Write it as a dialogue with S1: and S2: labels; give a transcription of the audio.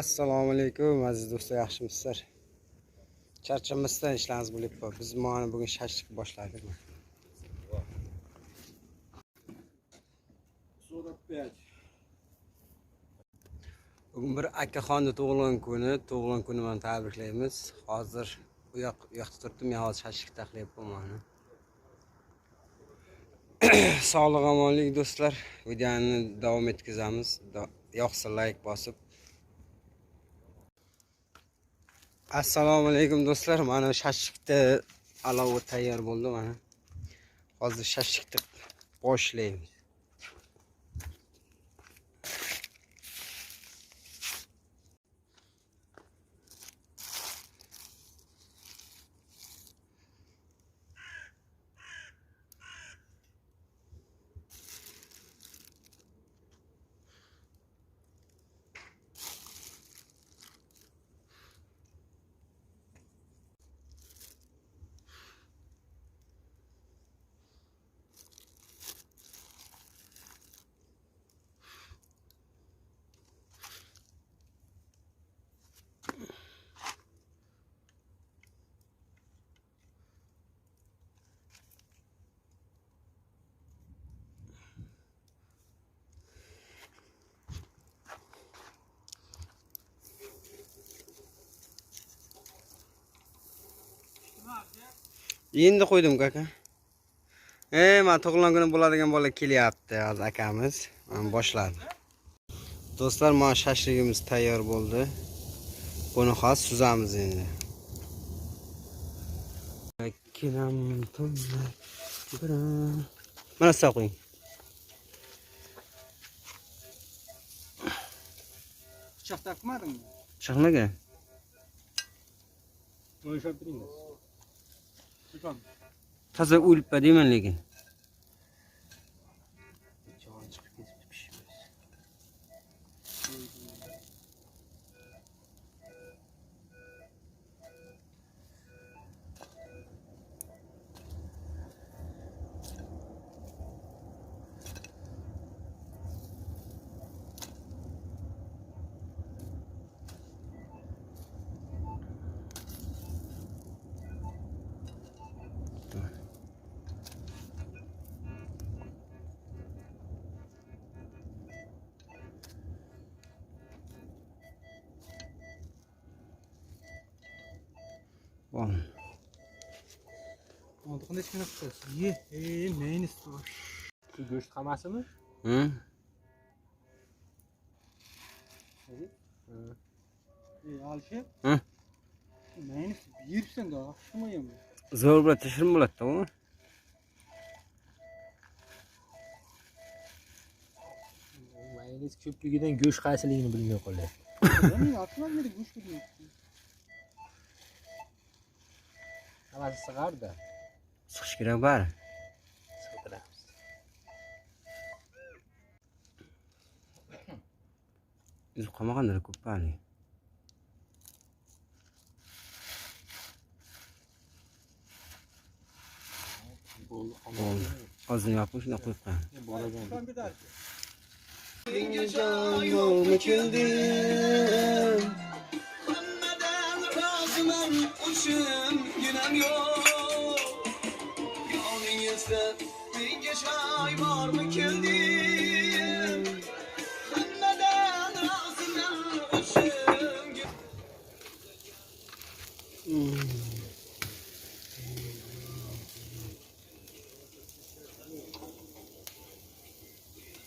S1: assalomu alaykum aziz do'stlar yaxshimisizlar charchamasdan ishlarimiz bo'lyapti. Biz mana bugun shashlik boshladik
S2: Сорок пять.
S1: bugun bir akaxonni tug'ilgan kuni tug'ilgan kuni bilan tabriklaymiz. Hozir u yoq u yoqda turibdi men hozir shashlikda qilyapman mana. Sog'lik omonlik do'stlar. Videoni davom etkazamiz. Yoqsa layk bosib assalomu alaykum do'stlar. Mana shashlikda alovi tayyor bo'ldi mana. Hozir shashlikni boshlaymiz endi qo'ydim kaka. E mana tug'ilgan kuni bo'ladigan bola kelyapti hozir akamiz. Mana boshladi. Do'stlar mana shashligimiz tayyor bo'ldi. Buni hozir suzamiz endi. Kinam tumlar biram. mana siz qo'ying
S2: Pichoq taqmadingmi?
S1: chiqmaga
S2: Buni ushlab taza
S1: o'lib pa deyman lekin Bon.
S2: Oldiqni hech qanaqa qilasiz. Ye, e, mayonez bor. Shu go'sht qamasimi?
S1: Hı?
S2: E, Alisher.
S1: Hı?
S2: Mayonez yiribsan da, yaxshimaymi?
S1: Zo'r bilan tashirim bo'ladi u.
S3: mayonez ko'pligidan go'sht qaysiligini bilmay qolyapti
S2: Men atmagida
S3: hammasi sig'arda
S1: Siqish kerak bari.
S3: sig'diramiz
S1: O'zi qolmagandir ko'p bari.
S3: bo'ldi
S1: Bo'ldi. Ozini yopib shunday qo'yib qo'y.
S3: bolajon
S4: Hammadan roziman ushim ginam yo'q Yoningizda menga shay bormi keldi